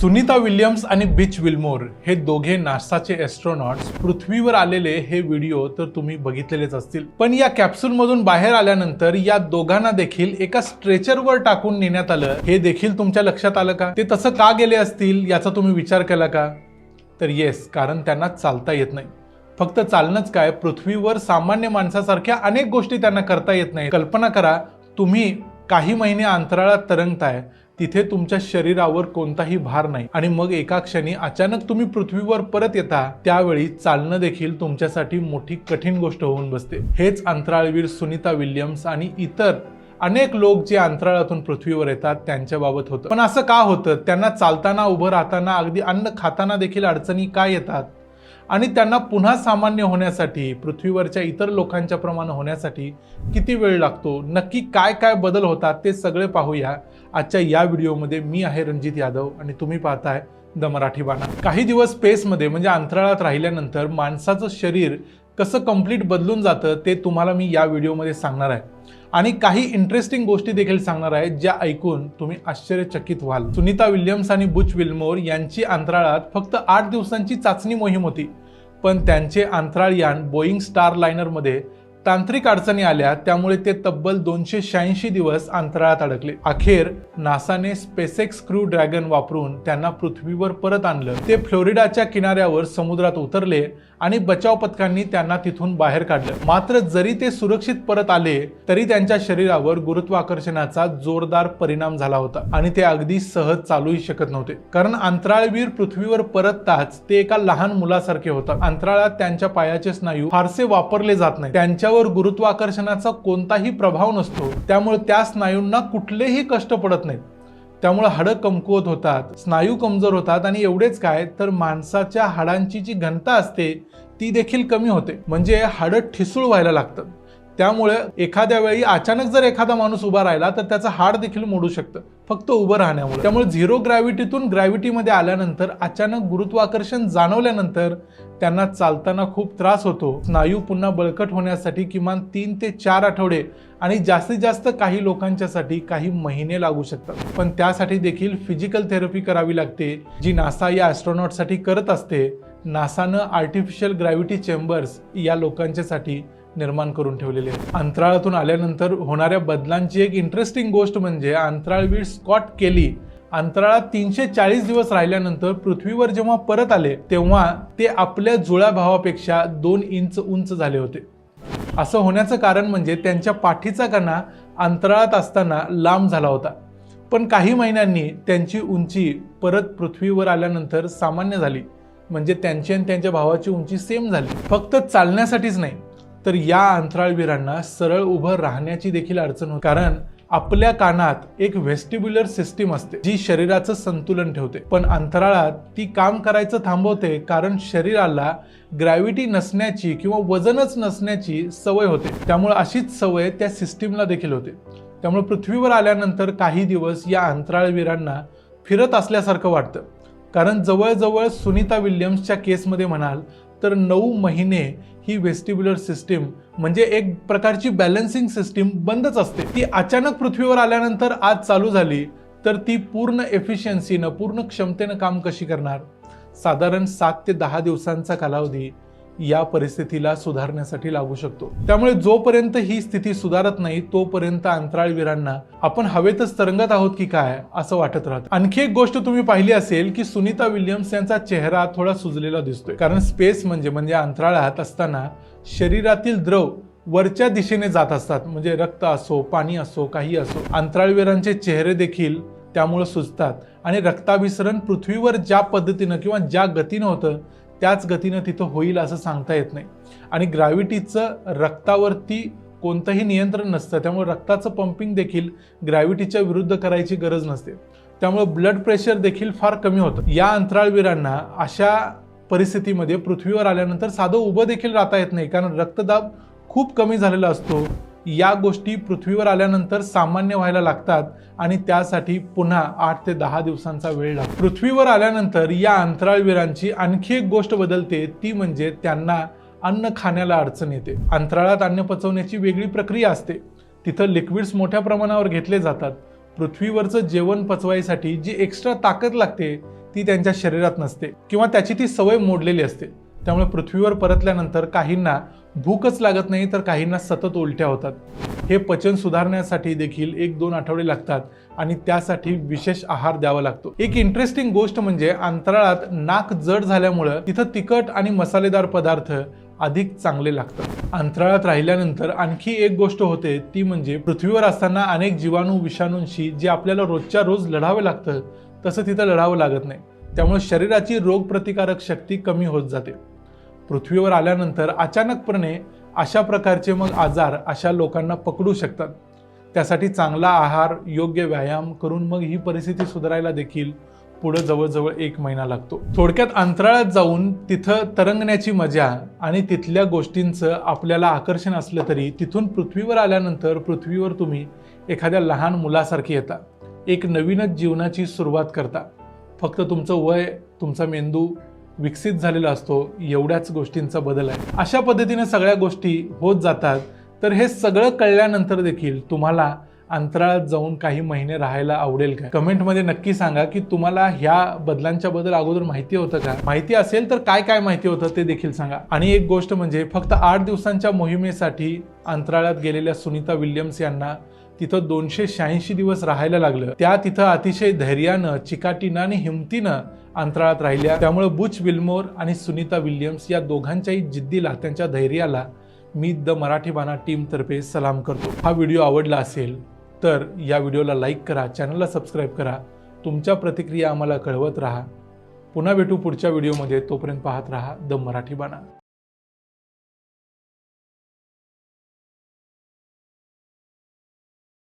Sunita Williams आणि बिच Wilmore हे दोघे नासाचे एस्ट्रॉनॉट्स पृथ्वीवर आलेले हे व्हिडिओ तर तुम्ही बघितलेलेच असतील. पण या कॅप्सूल मधून बाहेर आल्यानंतर या दोघांना देखील एका स्ट्रेचरवर टाकून नेण्यात आलं. हे देखील तुमच्या लक्षात आलं का? ते तसं का गेले असतील याचा तुम्ही विचार केला का? तर येस कारण त्यांना चालता येत नाही. फक्त चालणंच काय? पृथ्वीवर सामान्य माणसासारख्या अनेक गोष्टी त्यांना करता येत नाही. कल्पना करा तुम्ही काही महिने अंतराळात तरंगताय. तिथे तुमच्या शरीरावर कोणताही भार नाही. आणि मग एका क्षणी अचानक तुम्ही पृथ्वीवर परत येता त्यावेळी चालणं देखील तुमच्यासाठी मोठी कठीण गोष्ट होऊन बसते. हेच अंतराळवीर सुनीता विल्यम्स आणि इतर अनेक लोक जे अंतराळातून पृथ्वीवर येतात त्यांच्याबाबत होतं. पण असं का होतं? त्यांना चालताना उभं राहताना अगदी अन्न खाताना देखील अडचणी का येतात? आणि त्यांना पुन्हा सामान्य होण्यासाठी पृथ्वीवरच्या इतर लोकांच्या प्रमाणे होण्यासाठी किती वेळ लागतो? नक्की काय काय बदल होतात? ते सगळे पाहूया. आजच्या या व्हिडिओमध्ये मी आहे रणजित यादव आणि तुम्ही पाहताय द मराठी बाणा. काही दिवस स्पेसमध्ये म्हणजे अंतराळात राहिल्यानंतर माणसाचं शरीर कसं कंप्लीट बदलून जातं ते तुम्हाला मी या व्हिडिओमध्ये सांगणार आहे. आणि काही इंटरेस्टिंग गोष्टी देखील सांगणार आहेत ज्या ऐकून तुम्ही आश्चर्यचकित व्हाल. सुनीता विल्यम्स आणि बुच विल्मोर यांची अंतराळात फक्त आठ दिवसांची चाचणी मोहीम होती. पण त्यांचे अंतराळयान बोईंग स्टार लायनरमध्ये तांत्रिक अडचणी आल्या त्यामुळे ते तब्बल दोनशे शहाऐंशी दिवस अंतराळात अडकले. अखेर नासाने स्पेसेक्स क्रू ड्रॅगन वापरून त्यांना पृथ्वीवर परत आणलं. ते फ्लोरिडाच्या किनाऱ्यावर समुद्रात उतरले आणि बचाव पथकांनी त्यांना तिथून बाहेर काढलं. मात्र जरी ते सुरक्षित परत आले तरी त्यांच्या शरीरावर गुरुत्वाकर्षणाचा जोरदार परिणाम झाला होता आणि ते अगदी सहज चालूही शकत नव्हते. कारण अंतराळवीर पृथ्वीवर परतताच ते एका लहान मुलासारखे होतात अंतराळात त्यांच्या पायाचे स्नायू फारसे वापरले जात नाही त्यांच्यावर गुरुत्वाकर्षणाचा कोणताही प्रभाव नसतो. त्यामुळे त्या स्नायूंना कुठलेही कष्ट पडत नाहीत. त्यामुळे हाडं कमकुवत होतात स्नायू कमजोर होतात आणि एवढेच काय तर माणसाच्या हाडांची जी घनता असते ती देखील कमी होते. म्हणजे हाडं ठिसूळ व्हायला लागतं. त्यामुळे एखाद्या वेळी अचानक जर एखादा माणूस उभा राहिला तर त्याचं हाड देखील मोडू शकतं. फक्त उभं राहण्यामुळे. त्यामुळे झिरो ग्रॅव्हिटीतून ग्रॅव्हिटीमध्ये आल्यानंतर अचानक गुरुत्वाकर्षण जाणवल्यानंतर त्यांना चालताना खूप त्रास होतो. स्नायू पुन्हा बळकट होण्यासाठी किमान तीन ते चार आठवडे आणि जास्तीत जास्त काही लोकांच्यासाठी काही महिने लागू शकतात. पण त्यासाठी देखील फिजिकल थेरपी करावी लागते जी नासा या ॲस्ट्रॉनॉटसाठी करत असते. नासानं आर्टिफिशियल ग्रॅव्हिटी चेंबर्स या लोकांच्यासाठी निर्माण करून ठेवलेले आहेत. अंतराळातून आल्यानंतर होणाऱ्या बदलांची एक इंटरेस्टिंग गोष्ट म्हणजे अंतराळवीर स्कॉट केली. अंतराळात तीनशे चाळीस दिवस राहिल्यानंतर पृथ्वीवर जेव्हा परत आले तेव्हा ते आपल्या जुळ्या भावापेक्षा दोन इंच उंच झाले होते. असं होण्याचं कारण म्हणजे त्यांच्या पाठीचा कणा अंतराळात असताना लांब झाला होता. पण काही महिन्यांनी त्यांची उंची परत पृथ्वीवर आल्यानंतर सामान्य झाली. म्हणजे त्यांची आणि त्यांच्या भावाची उंची सेम झाली. फक्त चालण्यासाठीच नाही तर या अंतराळवीरांना सरळ उभं राहण्याची देखील अडचण होती. कारण आपल्या कानात एक व्हेस्टिब्युलर सिस्टीम असते जी शरीराचं संतुलन ठेवते. पण अंतराळात ती काम करायचं थांबवते कारण शरीराला ग्रॅव्हिटी नसण्याची किंवा वजनच नसण्याची सवय होते. त्यामुळे अशीच सवय त्या सिस्टीमला देखील होते. त्यामुळे पृथ्वीवर आल्यानंतर काही दिवस या अंतराळवीरांना फिरत असल्यासारखं वाटतं. कारण जवळजवळ सुनीता विल्यम्सच्या केसमध्ये म्हणाल तर नऊ महिने ही वेस्टिब्युलर सिस्टीम म्हणजे एक प्रकारची बॅलन्सिंग सिस्टीम बंदच असते. ती अचानक पृथ्वीवर आल्यानंतर आज चालू झाली तर ती पूर्ण एफिशियन्सीनं पूर्ण क्षमतेनं काम कशी करणार? साधारण सात ते दहा दिवसांचा कालावधी. या परिस्थितीला सुधारण्यासाठी लागू शकतो. त्यामुळे जोपर्यंत ही स्थिती सुधारत नाही तोपर्यंत अंतराळवीरांना आपण हवेतच तरंगत आहोत की काय असं वाटत राहतं. आणखी एक गोष्ट तुम्ही पाहिली असेल की सुनीता विल्यम्स यांचा चेहरा थोडा सुजलेला दिसतोय. कारण स्पेस म्हणजे म्हणजे अंतराळात असताना शरीरातील द्रव वरच्या दिशेने जात असतात. म्हणजे रक्त असो पाणी असो काही असो अंतराळवीरांचे चेहरे देखील त्यामुळे सुजतात. आणि रक्ताभिसरण पृथ्वीवर ज्या पद्धतीनं किंवा ज्या गतीनं होतं त्याच गतीनं तिथं होईल असं सांगता येत नाही. आणि ग्रॅव्हिटीचं रक्तावरती कोणतंही नियंत्रण नसतं. त्यामुळे रक्ताचं पंपिंग देखील ग्रॅव्हिटीच्या विरुद्ध करायची गरज नसते. त्यामुळे ब्लड प्रेशर देखील फार कमी होतं. या अंतराळवीरांना अशा परिस्थितीमध्ये पृथ्वीवर आल्यानंतर साधं उभं देखील राहता येत नाही. कारण रक्तदाब खूप कमी झालेला असतो. या गोष्टी पृथ्वीवर आल्यानंतर सामान्य व्हायला लागतात आणि त्यासाठी पुन्हा आठ ते दहा दिवसांचा वेळ लागतो. पृथ्वीवर आल्यानंतर या अंतराळवीरांची आणखी एक गोष्ट बदलते ती म्हणजे त्यांना अन्न खाण्याला अडचण येते. अंतराळात अन्न पचवण्याची वेगळी प्रक्रिया असते. तिथं लिक्विड्स मोठ्या प्रमाणावर घेतले जातात. पृथ्वीवरचं जेवण पचवायसाठी जी एक्स्ट्रा ताकद लागते ती त्यांच्या शरीरात नसते किंवा त्याची ती सवय मोडलेली असते. त्यामुळे पृथ्वीवर परतल्यानंतर काहींना भूकच लागत नाही तर काहींना सतत उलट्या होतात. हे पचन सुधारण्यासाठी देखील एक दोन आठवडे लागतात आणि त्यासाठी विशेष आहार द्यावा लागतो. एक इंटरेस्टिंग गोष्ट म्हणजे अंतराळात नाक जड झाल्यामुळं तिथं तिखट आणि मसालेदार पदार्थ अधिक चांगले लागतात. अंतराळात राहिल्यानंतर आणखी एक गोष्ट होते ती म्हणजे पृथ्वीवर असताना अनेक जीवाणू विषाणूंशी जे आपल्याला रोजच्या रोज लढावं लागतं तसं तिथं लढावं लागत नाही. त्यामुळे शरीराची रोगप्रतिकारक शक्ती कमी होत जाते. पृथ्वीवर आल्यानंतर अचानकपणे अशा प्रकारचे मग आजार अशा लोकांना पकडू शकतात. त्यासाठी चांगला आहार योग्य व्यायाम करून मग ही परिस्थिती सुधारायला देखील पुढं जवळजवळ एक महिना लागतो. थोडक्यात अंतराळात जाऊन तिथं तरंगण्याची मजा आणि तिथल्या गोष्टींचं आपल्याला आकर्षण असलं तरी तिथून पृथ्वीवर आल्यानंतर पृथ्वीवर तुम्ही एखाद्या लहान मुलासारखी येता. एक नवीनच जीवनाची सुरुवात करता. फक्त तुमचं वय तुमचा मेंदू विकसित झालेला असतो एवढ्याच गोष्टींचा बदल आहे. अशा पद्धतीने सगळ्या गोष्टी होत जातात. तर हे सगळं कळल्यानंतर देखील तुम्हाला अंतराळात जाऊन काही महिने राहायला आवडेल का? कमेंटमध्ये नक्की सांगा की तुम्हाला ह्या बदलांच्या बद्दल अगोदर माहिती होतं का? माहिती असेल तर काय काय माहिती होतं ते देखील सांगा. आणि एक गोष्ट म्हणजे फक्त आठ दिवसांच्या मोहिमेसाठी अंतराळात गेलेल्या सुनीता विल्यम्स यांना तिथं दोनशे शहाऐंशी दिवस राहायला लागलं. त्या तिथं अतिशय धैर्यानं चिकाटीनं आणि हिमतीनं अंतराळात राहिल्या. त्यामुळे बुच विल्मोर आणि सुनीता विल्यम्स या दोघांच्याही जिद्दीला त्यांच्या धैर्याला मी द मराठी बाणा टीमतर्फे सलाम करतो. हा व्हिडिओ आवडला असेल तर या व्हिडिओला लाईक करा चॅनलला सबस्क्राईब करा. तुमच्या प्रतिक्रिया आम्हाला कळवत राहा. पुन्हा भेटू पुढच्या व्हिडिओमध्ये. तोपर्यंत पाहत राहा द मराठी बाणा